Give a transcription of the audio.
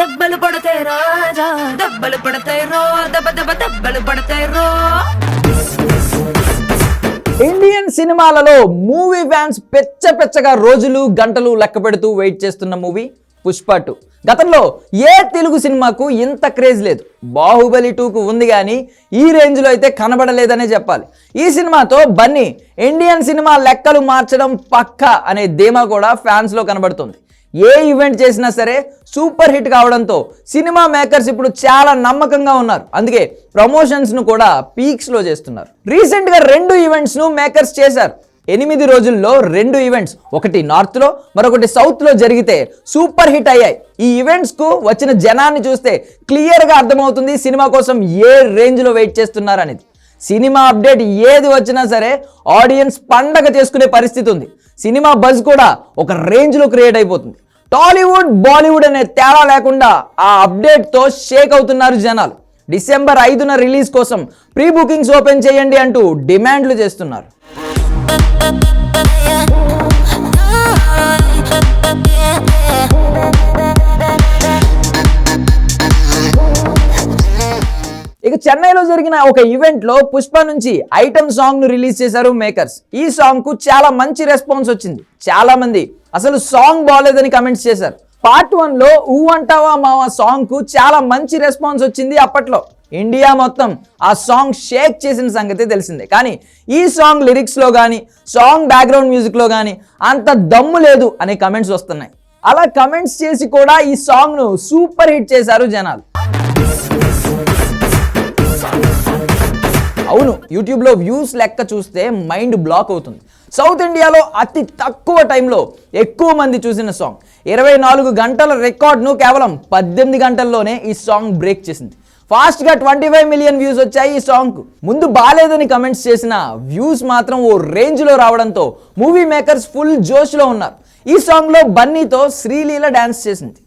దెబ్బలు పడతాయి రాజా దెబ్బలు పడతాయి రో దెబ్బ దెబ్బ దెబ్బలు పడతాయి రో. ఇండియన్ సినిమాలలో మూవీ ఫ్యాన్స్ పెచ్చ పెచ్చగా రోజులు గంటలు లెక్క పెడుతూ వెయిట్ చేస్తున్న మూవీ పుష్ప టూ. గతంలో ఏ తెలుగు సినిమాకు ఇంత క్రేజ్ లేదు. బాహుబలి టూకు ఉంది కానీ ఈ రేంజ్లో అయితే కనబడలేదనే చెప్పాలి. ఈ సినిమాతో బన్నీ ఇండియన్ సినిమా లెక్కలు మార్చడం పక్కా అనే ధీమా కూడా ఫ్యాన్స్లో కనబడుతుంది. ఏ ఈవెంట్ చేసినా సరే సూపర్ హిట్ కావడంతో సినిమా మేకర్స్ ఇప్పుడు చాలా నమ్మకంగా ఉన్నారు. అందుకే ప్రమోషన్స్ను కూడా పీక్స్లో చేస్తున్నారు. రీసెంట్గా రెండు ఈవెంట్స్ను మేకర్స్ చేశారు. ఎనిమిది రోజుల్లో రెండు ఈవెంట్స్ ఒకటి నార్త్లో మరొకటి సౌత్లో జరిగితే సూపర్ హిట్ అయ్యాయి. ఈ ఈవెంట్స్కు వచ్చిన జనాన్ని చూస్తే క్లియర్గా అర్థమవుతుంది సినిమా కోసం ఏ రేంజ్లో వెయిట్ చేస్తున్నారనేది సినిమా అప్డేట్ ఏది వచ్చినా సరే ఆడియన్స్ పండగ చేసుకునే పరిస్థితి ఉంది. సినిమా బజ్ కూడా ఒక రేంజ్లో క్రియేట్ అయిపోతుంది. టాలీవుడ్ బాలీవుడ్ అనే తేడా లేకుండా ఆ అప్డేట్తో షేక్ అవుతున్నారు జనాలు. డిసెంబర్ ఐదున రిలీజ్ కోసం ప్రీ బుకింగ్స్ ఓపెన్ చేయండి అంటూ డిమాండ్లు చేస్తున్నారు. చెన్నైలో జరిగిన ఒక ఈవెంట్లో పుష్ప నుంచి ఐటమ్ సాంగ్ను రిలీజ్ చేశారు మేకర్స్ ఈ సాంగ్కు చాలా మంచి రెస్పాన్స్ వచ్చింది. చాలా మంది అసలు సాంగ్ బాగాలేదని కమెంట్స్ చేశారు. పార్ట్ వన్లో ఊ అంటావా మావా సాంగ్కు చాలా మంచి రెస్పాన్స్ వచ్చింది అప్పట్లో. ఇండియా మొత్తం ఆ సాంగ్ షేక్ చేసిన సంగతి తెలిసిందే. కానీ ఈ సాంగ్ లిరిక్స్లో కానీ సాంగ్ బ్యాక్గ్రౌండ్ మ్యూజిక్లో కానీ అంత దమ్ము లేదు అనే కమెంట్స్ వస్తున్నాయి. అలా కమెంట్స్ చేసి కూడా ఈ సాంగ్ను సూపర్ హిట్ చేశారు జనాలు. అవును యూట్యూబ్లో వ్యూస్ లెక్క చూస్తే మైండ్ బ్లాక్ అవుతుంది సౌత్ ఇండియాలో అతి తక్కువ టైంలో ఎక్కువ మంది చూసిన సాంగ్ ఇరవై నాలుగు గంటల రికార్డ్ను కేవలం పద్దెనిమిది గంటల్లోనే ఈ సాంగ్ బ్రేక్ చేసింది ఫాస్ట్గా ట్వంటీ ఫైవ్ మిలియన్ వ్యూస్ వచ్చాయి ఈ సాంగ్కు ముందు బాగాలేదని కమెంట్స్ చేసిన వ్యూస్ మాత్రం ఓ రేంజ్లో రావడంతో మూవీ మేకర్స్ ఫుల్ జోష్లో ఉన్నారు ఈ సాంగ్లో బన్నీతో శ్రీలీల డ్యాన్స్ చేసింది